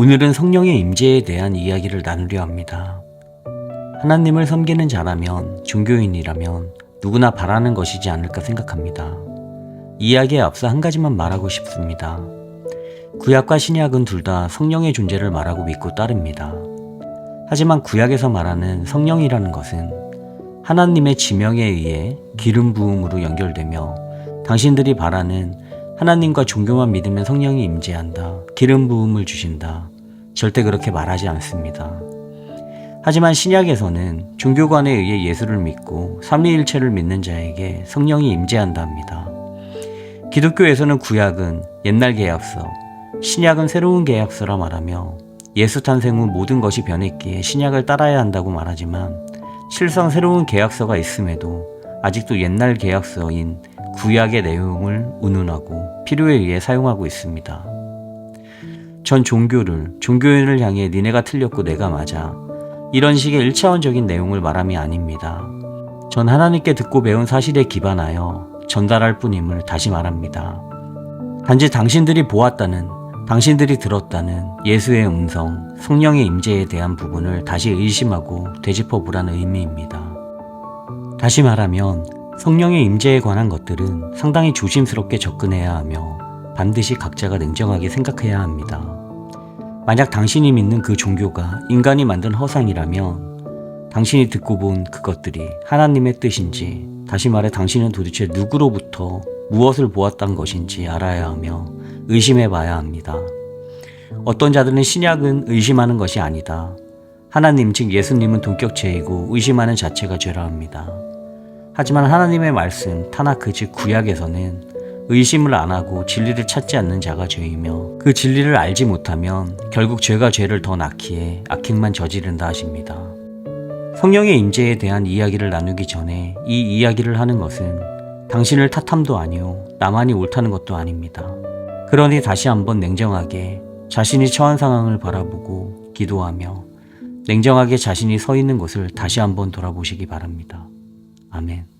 오늘은 성령의 임재에 대한 이야기를 나누려 합니다. 하나님을 섬기는 자라면 종교인이라면 누구나 바라는 것이지 않을까 생각합니다. 이야기에 앞서 한 가지만 말하고 싶습니다. 구약과 신약은 둘 다 성령의 존재를 말하고 믿고 따릅니다. 하지만 구약에서 말하는 성령이라는 것은 하나님의 지명에 의해 기름 부음으로 연결되며 당신들이 바라는 하나님과 종교만 믿으면 성령이 임재한다. 기름 부음을 주신다. 절대 그렇게 말하지 않습니다. 하지만 신약에서는 종교관에 의해 예수를 믿고 삼위일체를 믿는 자에게 성령이 임재한다 합니다. 기독교에서는 구약은 옛날 계약서, 신약은 새로운 계약서라 말하며 예수 탄생 후 모든 것이 변했기에 신약을 따라야 한다고 말하지만 실상 새로운 계약서가 있음에도 아직도 옛날 계약서인 구약의 내용을 운운하고 필요에 의해 사용하고 있습니다. 전 종교를 종교인을 향해 니네가 틀렸고 내가 맞아 이런 식의 일차원적인 내용을 말함이 아닙니다. 전 하나님께 듣고 배운 사실에 기반하여 전달할 뿐임을 다시 말합니다. 단지 당신들이 보았다는, 당신들이 들었다는 예수의 음성, 성령의 임재에 대한 부분을 다시 의심하고 되짚어 보라는 의미입니다. 다시 말하면 성령의 임재에 관한 것들은 상당히 조심스럽게 접근해야 하며 반드시 각자가 냉정하게 생각해야 합니다. 만약 당신이 믿는 그 종교가 인간이 만든 허상이라면 당신이 듣고 본 그것들이 하나님의 뜻인지 다시 말해 당신은 도대체 누구로부터 무엇을 보았던 것인지 알아야 하며 의심해 봐야 합니다. 어떤 자들은 신약은 의심하는 것이 아니다. 하나님 즉 예수님은 동격죄이고 의심하는 자체가 죄라 합니다. 하지만 하나님의 말씀 타나크 즉 구약에서는 의심을 안 하고 진리를 찾지 않는 자가 죄이며 그 진리를 알지 못하면 결국 죄가 죄를 더 낳기에 악행만 저지른다 하십니다. 성령의 임재에 대한 이야기를 나누기 전에 이 이야기를 하는 것은 당신을 탓함도 아니요 나만이 옳다는 것도 아닙니다. 그러니 다시 한번 냉정하게 자신이 처한 상황을 바라보고 기도하며 냉정하게 자신이 서 있는 곳을 다시 한번 돌아보시기 바랍니다. 아멘.